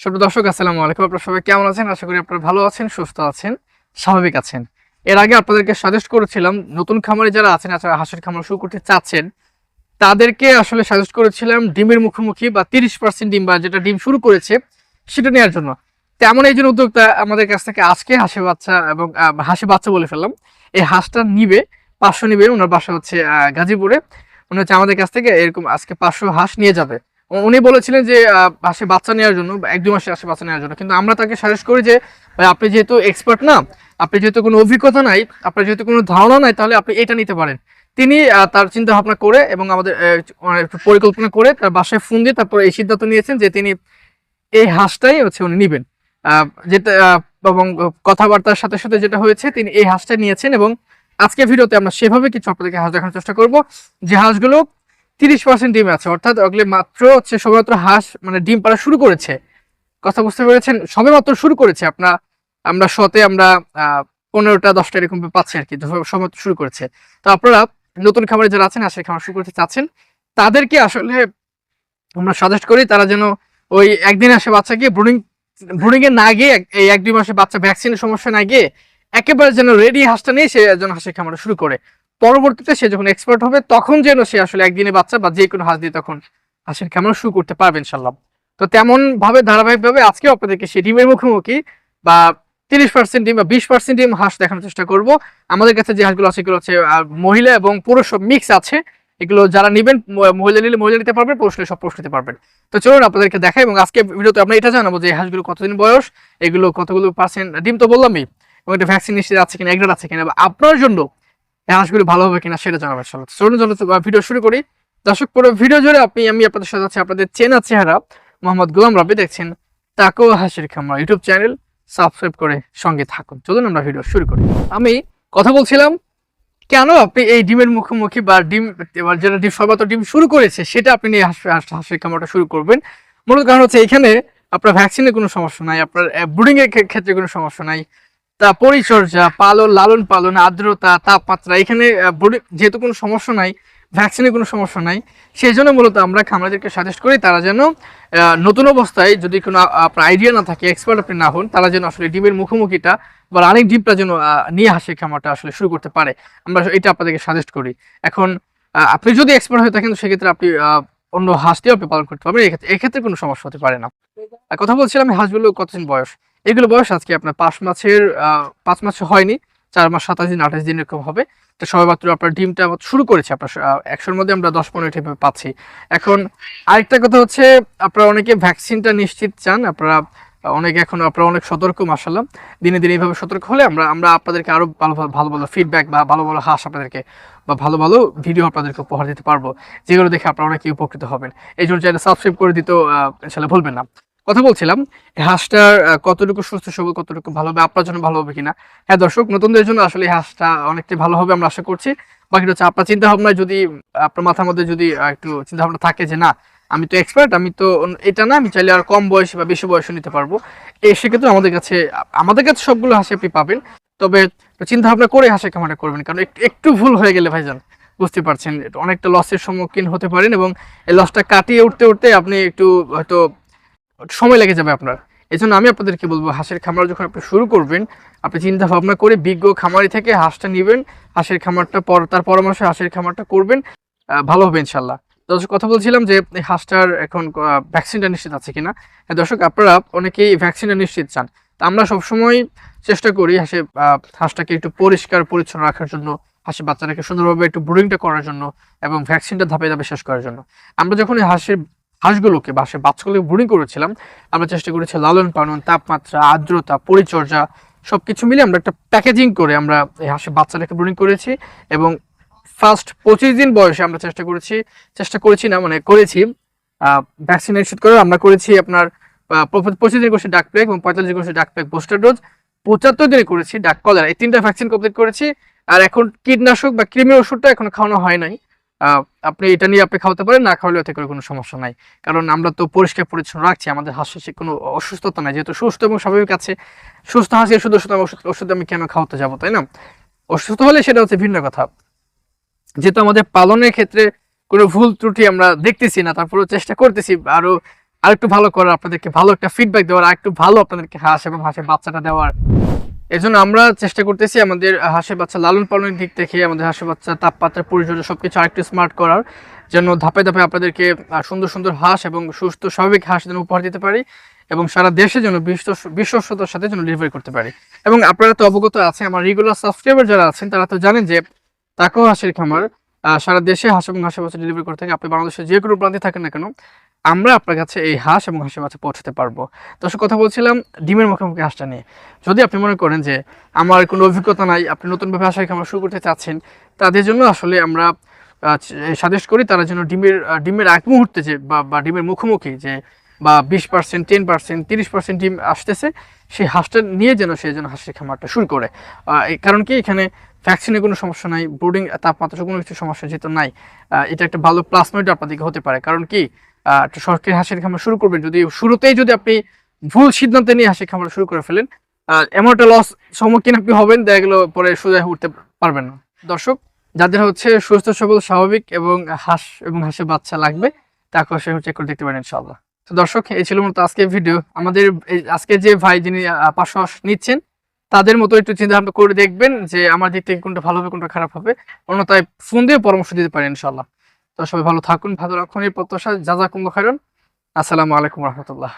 সব দর্শক, আসসালামু আলাইকুম। আপনারা সবাই কেমন আছেন? আশা করি আপনারা ভালো আছেন, সুস্থ আছেন, স্বাভাবিক আছেন। এর আগে আপনাদেরকে সাজেস্ট করেছিলাম, নতুন খামারে যারা আছেন আসলে হাঁসের খামার শুরু করতে চাচ্ছেন, তাদেরকে আসলে সাজেস্ট করেছিলাম ডিমের মুখোমুখি বা তিরিশ পার্সেন্ট ডিম বা যেটা ডিম শুরু করেছে, সেটা নেওয়ার জন্য। তেমন একজন উদ্যোক্তা আমাদের কাছ থেকে আজকে হাঁসে বাচ্চা এবং হাঁসে বাচ্চা বলে ফেললাম। এই হাঁসটা নিবে, পাঁচশো নিবে, ওনার বাসা হচ্ছে গাজীপুরে। উনি হচ্ছে আমাদের কাছ থেকে এরকম আজকে পাঁচশো হাঁস নিয়ে যাবে। উনি বলেছিলেন যে আহ, হাঁসে বাচ্চা নেওয়ার জন্য এক দু মাসে আসে বাচ্চা নেওয়ার জন্য। কিন্তু আমরা তাকে সাজেস্ট করি যে আপনি যেহেতু এক্সপার্ট না আপনি যেহেতু কোনো অভিজ্ঞতা নাই আপনার যেহেতু কোনো ধারণা নাই তাহলে আপনি এটা নিতে পারেন। তিনি তার চিন্তা ভাবনা করে এবং আমাদের মানে পরিকল্পনা করে তার বাসায় ফোন দিয়ে তারপরে এই সিদ্ধান্ত নিয়েছেন যে তিনি এই হাঁসটাই হচ্ছে উনি নেবেন। যেটা এবং কথাবার্তার সাথে সাথে যেটা হয়েছে তিনি এই হাঁসটা নিয়েছেন এবং আজকে ভিডিওতে আমরা সেভাবে কিছু আপনাদেরকে হাঁস দেখানোর চেষ্টা করব। যে হাঁসগুলো তিরিশ পার্সেন্ট ডিম আছে। অর্থাৎ ওগুলি মাত্র হচ্ছে সবেমাত্র হাঁস মানে ডিম পাড়া শুরু করেছে। কথা বুঝতে পেরেছেন? সবে মাত্র শুরু করেছে। আপনার, আমরা শতে আমরা পনেরোটা, দশটা এরকম পাচ্ছি আর কি সবে শুরু করেছে। তো আপনারা নতুন খামারে যারা আছেন হাঁসের খামার শুরু করতে চাচ্ছেন, তাদেরকে আসলে আমরা সাজেস্ট করি তারা যেন ওই একদিন আসে বাচ্চাকে ব্রুডিং ব্রুডিং না গিয়ে এই এক দুই মাসে বাচ্চা ভ্যাকসিনের সমস্যা না গিয়ে একেবারে যেন রেডি হাঁসটা নিয়ে সে যেন হাঁসের খামারটা শুরু করে। পরবর্তীতে সে যখন এক্সপার্ট হবে, তখন যেন সে আসলে একদিনে বাচ্চা বা যে কোনো হাঁস দিয়ে তখন হাঁসের খামার শুরু করতে পারবে ইনশাল্লাহ তো তেমন ভাবে ধারাবাহিক ভাবে আজকেও আপনাদেরকে সে ডিমের মুখোমুখি বা তিরিশ পার্সেন্ট ডিম বা বিশ পার্সেন্ট ডিম হাঁস দেখানোর চেষ্টা করব। আমাদের কাছে যে হাঁসগুলো আছে, এগুলো হচ্ছে মহিলা এবং পুরুষ সব মিক্স আছে। এগুলো যারা নেবেন মহিলা নিলে মহিলা নিতে পারবেন, পুরুষ নিলে সব পুরুষ নিতে পারবেন। তো চলুন আপনাদেরকে দেখাই এবং আজকে ভিডিওতে আমরা এটা জানাব যে হাঁসগুলো কতদিন বয়স, এগুলো কতগুলো পার্সেন্ট ডিম তো বললামই এবং এটা ভ্যাকসিন নিশ্চিত আছে কিনা এগ্রেড আছে কিনা আপনার জন্য হাঁসগুলো ভালো হবে কিনা সেটা চলো ভিডিও শুরু করি। দর্শক, পুরো ভিডিও জুড়ে আপনি, আমি আপনাদের সাথে আছি আপনাদের চেনা চেহারা মোহাম্মদ গুলাম রাবি দেখছেন তাকেও হাসির খামার ইউটিউব চ্যানেল সাবস্ক্রাইব করে সঙ্গে থাকুন। চলুন, আমরা ভিডিও শুরু করি। আমি কথা বলছিলাম, কেন আপনি এই ডিমের মুখোমুখি বা ডিম, এবার যেটা ডিম সর্বত ডিম শুরু করেছে, সেটা আপনি নিয়ে হাঁস, হাঁস- হাঁসের খামারটা শুরু করবেন। মূলত কারণ হচ্ছে এখানে আপনার ভ্যাকসিনের কোনো সমস্যা নাই, আপনার ব্রুডিং এর ক্ষে- ক্ষেত্রে কোনো সমস্যা নাই। তা পরিচর্যা, পালন, লালন পালন, আর্দ্রতা, তাপমাত্রা, এখানে যেহেতু কোনো সমস্যা নাই ভ্যাকসিনের কোনো সমস্যা নাই, সেই জন্য মূলত আমরা খামারদেরকে সাজেস্ট করি তারা যেন নতুন অবস্থায় যদি কোনো আপনার আইডিয়া না থাকে এক্সপার্ট আপনি না হন, তারা যেন আসলে ডিমের মুখোমুখিটা বা রানিং ডিমটা যেন নিয়ে হাসে খামারটা আসলে শুরু করতে পারে। আমরা এটা আপনাদেরকে সাজেস্ট করি। এখন আপনি যদি এক্সপার্ট হয়ে থাকেন, সেক্ষেত্রে আপনি অন্য হাঁস দিয়েও আপনি পালন করতে পারবেন, এক্ষেত্রে কোনো সমস্যা হতে পারে না। কথা বলছিলাম হাঁসগুলো কতদিন বয়স? এগুলো বয়স আজকে আপনার পাঁচ মাসের পাঁচ মাস হয়নি, চার মাস সাতাশ দিন, আঠাশ দিন এরকম হবে। তো সবাই মাত্র আপনার ডিমটা শুরু করেছে আপনার একশোর মধ্যে আমরা দশ পনেরো হিসেবে পাচ্ছি। এখন আরেকটা কথা হচ্ছে, আপনারা অনেকে ভ্যাকসিনটা নিশ্চিত চান, আপনারা অনেকে এখন, আপনারা অনেক সতর্ক মাসাল্লাহ দিনে দিনে এইভাবে সতর্ক হলে আমরা আমরা আপনাদেরকে আরও ভালো ভালো ভালো ভালো ফিডব্যাক বা ভালো ভালো হাস আপনাদেরকে বা ভালো ভালো ভিডিও আপনাদেরকে উপহার দিতে পারব। যেগুলো দেখে আপনারা অনেকেই উপকৃত হবেন। এই জন্য চ্যানেল সাবস্ক্রাইব করে দিতেও ইনশাল্লাহ ভুলবেন না। কথা বলছিলাম হাঁসটার কতটুকু সুস্থ সবল, কতটুকু ভালো হবে, আপনার জন্য ভালো হবে কিনা? হ্যাঁ দর্শক, নতুনদের জন্য আসলে হাঁসটা অনেকটাই ভালো হবে আমরা আশা করছি। বাকিটা হচ্ছে আপনার চিন্তা ভাবনায় যদি, আপনার মাথার মধ্যে যদি একটু চিন্তা ভাবনা থাকে যে, না, আমি তো এক্সপার্ট আমি তো এটা না, আমি চাইলে আর কম বয়সে বা বেশি বয়সে নিতে পারব। এই সেক্ষেত্রে আমাদের কাছে আমাদের কাছে সবগুলো হাসি আপনি পাবেন। তবে চিন্তা ভাবনা করে হাঁসের খামারটা করবেন, কারণ একটু একটু ভুল হয়ে গেলে ভাইজান, বুঝতে পারছেন, অনেকটা লসের সম্মুখীন হতে পারেন এবং এই লসটা কাটিয়ে উঠতে উঠতে আপনি একটু হয়তো সময় লেগে যাবে আপনার। এই জন্য আমি আপনাদেরকে বলব হাঁসের খামার যখন আপনি শুরু করবেন আপনি চিন্তা ভাবনা করে বিজ্ঞ খামারি থেকে হাঁসটা নেবেন হাঁসের খামারটা পর তার পরামর্শে হাঁসের খামারটা করবেন ভালো হবে ইনশাল্লাহ দর্শক কথা বলছিলাম যে হাঁসটার এখন ভ্যাকসিনটা নিশ্চিত আছে কিনা? হ্যাঁ, দর্শক আপনারা অনেকেই ভ্যাকসিনটা নিশ্চিত চান। তা আমরা সবসময় চেষ্টা করি হাঁসে হাঁসটাকে একটু পরিষ্কার পরিচ্ছন্ন রাখার জন্য হাঁসের বাচ্চাটাকে সুন্দরভাবে একটু ব্রুডিংটা করার জন্য এবং ভ্যাকসিনটা ধাপে ধাপে শেষ করার জন্য। আমরা যখন হাঁসের হাঁসগুলোকে বা হাঁসের বাচ্চাগুলোকে ব্রুডিং করেছিলাম, আমরা চেষ্টা করেছি লালন পালন, তাপমাত্রা, আর্দ্রতা, পরিচর্যা সব কিছু মিলে আমরা একটা প্যাকেজিং করে আমরা এই হাঁসের বাচ্চাটাকে ব্রুডিং করেছি এবং ফার্স্ট পঁচিশ দিন বয়সে আমরা চেষ্টা করেছি চেষ্টা করেছি না মানে করেছি ভ্যাকসিনেশন করে আমরা করেছি আপনার পঁচিশ দিন করেছি ডাক প্লেক এবং পঁয়তাল্লিশ দিন করেছি ডাক প্লেক বুস্টার ডোজ পঁচাত্তর দিনে করেছি ডাক কলার এই তিনটা ভ্যাকসিন কমপ্লিট করেছি, আর এখন কীটনাশক বা কৃমি ওষুধটা এখন খাওয়ানো হয় নাই। আপনি এটা নিয়ে আপনি খাওয়াতে পারেন, না খাওয়ালে করে কোনো সমস্যা নাই। কারণ আমরা তো পরিষ্কার পরিচ্ছন্ন রাখছি, আমাদের হাঁসের সে কোনো অসুস্থতা নাই। যেহেতু সুস্থ এবং স্বাভাবিক আছে, সুস্থ হাসি শুধু শুধু ওষুধ ওষুধ আমি কেন খাওয়াতে যাব, তাই না? অসুস্থ হলে সেটা হচ্ছে ভিন্ন কথা। যেহেতু আমাদের পালনের ক্ষেত্রে কোনো ভুল ত্রুটি আমরা দেখতেছি না, তারপরেও চেষ্টা করতেছি আরও আর একটু ভালো করার, আপনাদেরকে ভালো একটা ফিডব্যাক দেওয়ার আর একটু ভালো আপনাদেরকে হাঁস এবং হাঁসের বাচ্চাটা দেওয়ার। এই জন্য আমরা চেষ্টা করতেছি আমাদের হাঁসের বাচ্চা লালন পালনের দিক থেকে, আমাদের হাঁসের বাচ্চা তাপমাত্রা, পরিচর্যা সবকিছু আরেকটু স্মার্ট করার জন্য ধাপে ধাপে আপনাদেরকে সুন্দর সুন্দর হাঁস এবং সুস্থ স্বাভাবিক হাঁস যেন উপহার দিতে পারি এবং সারা দেশে যেন বিশ্ব- বিশ্বস্ততার সাথে যেন ডেলিভারি করতে পারি। এবং আপনারা তো অবগত আছে আমার রেগুলার সাবস্ক্রাইবার যারা আছেন, তারা তো জানেন যে তাকেও হাঁসের খামার সারা দেশে হাঁস এবং হাঁসের বাচ্চা ডেলিভারি করতে থাকে। আপনি বাংলাদেশের যে কোনো প্রান্তে থাকেন না কেন আমরা আপনার কাছে এই হাঁস এবং হাঁসের বাচ্চা পৌঁছাতে পারব। দর্শক কথা বলছিলাম ডিমের মুখোমুখি হাঁসটা নিয়ে। যদি আপনি মনে করেন যে আমার কোনো অভিজ্ঞতা নাই, আপনি নতুনভাবে হাঁসের খামার শুরু করতে চাচ্ছেন, তাদের জন্য আসলে আমরা সাজেস্ট করি তারা যেন ডিমের ডিমের এক মুহূর্তে যে বা ডিমের মুখোমুখি যে বা বিশ পার্সেন্ট টেন পার্সেন্ট তিরিশ পার্সেন্ট ডিম আসতেছে, সেই হাঁসটা নিয়ে যেন সে যেন হাঁসের খামারটা শুরু করে। কারণ কি এখানে ভ্যাকসিনের কোনো সমস্যা নাই ব্রুডিং তাপমাত্রা কোনো কিছু সমস্যা যেহেতু নাই এটা একটা ভালো প্লাস পয়েন্ট আপনাদেরকে হতে পারে। কারণ কি একটা সরকারি হাঁসের খামার শুরু করবেন। যদি শুরুতেই যদি আপনি ভুল সিদ্ধান্ত নিয়ে হাঁসের খামার শুরু করে ফেলেন এমন একটা লস সম্মুখীন আপনি হবেন, দেখা গেলো পরে সোজা উঠতে পারবেন না। দর্শক, যাদের হচ্ছে সুস্থ, সবল, স্বাভাবিক এবং হাঁস এবং হাঁসের বাচ্চা লাগবে, তাকে সে চেক করে দেখতে পারেন ইনশাল্লাহ তো দর্শক, এই ছিল মতো আজকের ভিডিও আমাদের আজকে যে ভাই যিনি পাঁচশো নিচ্ছেন, তাদের মতো একটু চিন্তা ভাবনা করে দেখবেন যে আমার দিক থেকে কোনটা ভালো হবে, কোনটা খারাপ হবে। অন্যথায় ফোন দিয়ে পরামর্শ দিতে পারেন ইনশাল্লাহ তো সবাই ভালো থাকুন, ভালো রাখুন, এই প্রত্যাশা যা যা কুম্ভ খাইন আসসালামু আলাইকুম রহমতুল্লাহ।